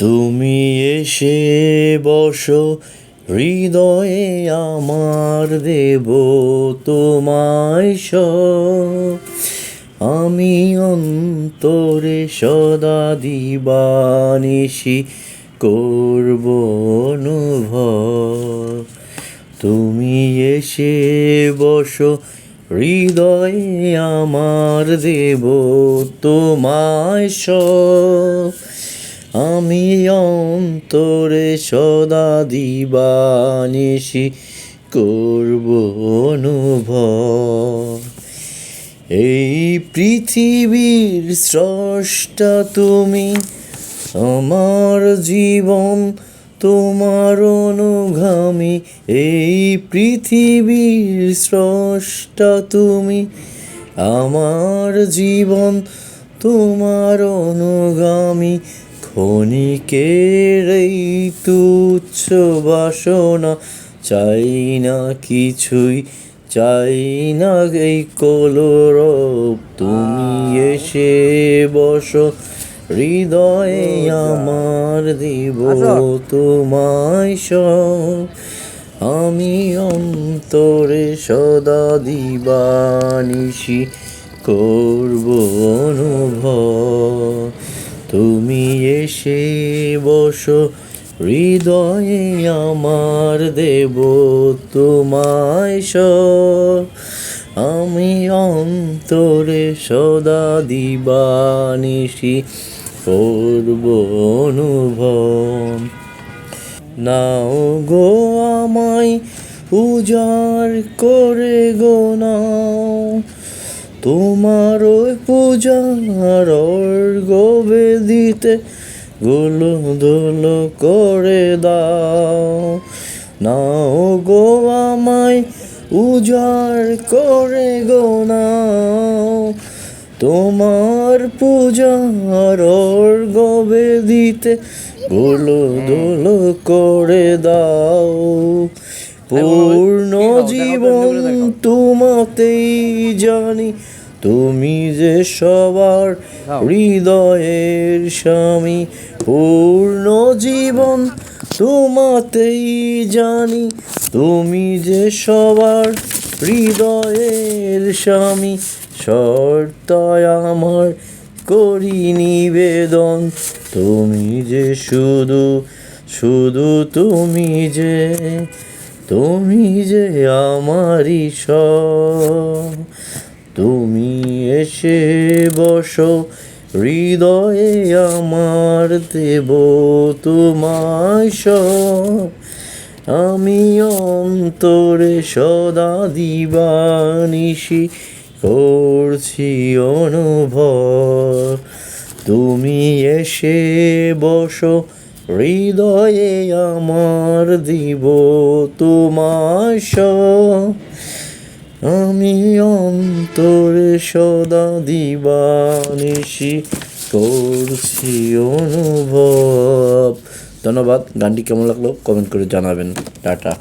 তুমি এসে বসো, হৃদয়ে আমার দেব তোমায় স আমি অন্তরে সদা দিবানিশি করব অনুভব। তুমি এসে বসো, হৃদয়ে আমার দেব তোমায় সব। আমি অন্তরে সদা দিবানিশি করব অনুভব। এই পৃথিবীর স্রষ্টা তুমি, আমার জীবন তোমার অনুগামী। এই পৃথিবীর স্রষ্টা তুমি, আমার জীবন তোমার অনুগামী। ক্ষণিকের এই তুচ্ছ বাসনা, চাই না কিছুই, চাই না এই কলরব। তুমি এসে বসো, হৃদয়ে আমার দিব তোমায় সব। আমি অন্তরে সদা দিবানিশি করব অনুভব। তুমি এসে বসো, হৃদয়ে আমার দেব তোমায় সব। আমি অন্তরে সদা দিবানিশি করব অনুভব। নাও গো আমায় উজাড় করে গো, নাও। তোমার ওই পূজার অর্ঘবে দিতে গুলো করে দাও। নাও গো আমায় উজাড় করে গো নাও। তোমার পূজার অর্ঘবে দিতে গুলো করে দাও। পূর্ণ জীবন তোমাতেই জানি তুমি যে সবার হৃদয়ের স্বামী। পূর্ণ জীবন তোমাতেই জানি তুমি যে সবার হৃদয়ের স্বামী। শর্তায় আমার করি নিবেদন তুমি যে শুধু শুধু তুমি যে তুমি যে আমারই সব, তুমি এসে বসো হৃদয়ে আমার দেব তোমায় সব। আমি অন্তরে সদা দিবানিশি করছি অনুভব। তুমি এসে বসো হৃদয়ে আমার দিব সব। আমি অন্তরে সদা দিবানিশি করছি অনুভব। ধন্যবাদ। গানটি কেমন লাগল? কমেন্ট করে জানাবেন। টাটা।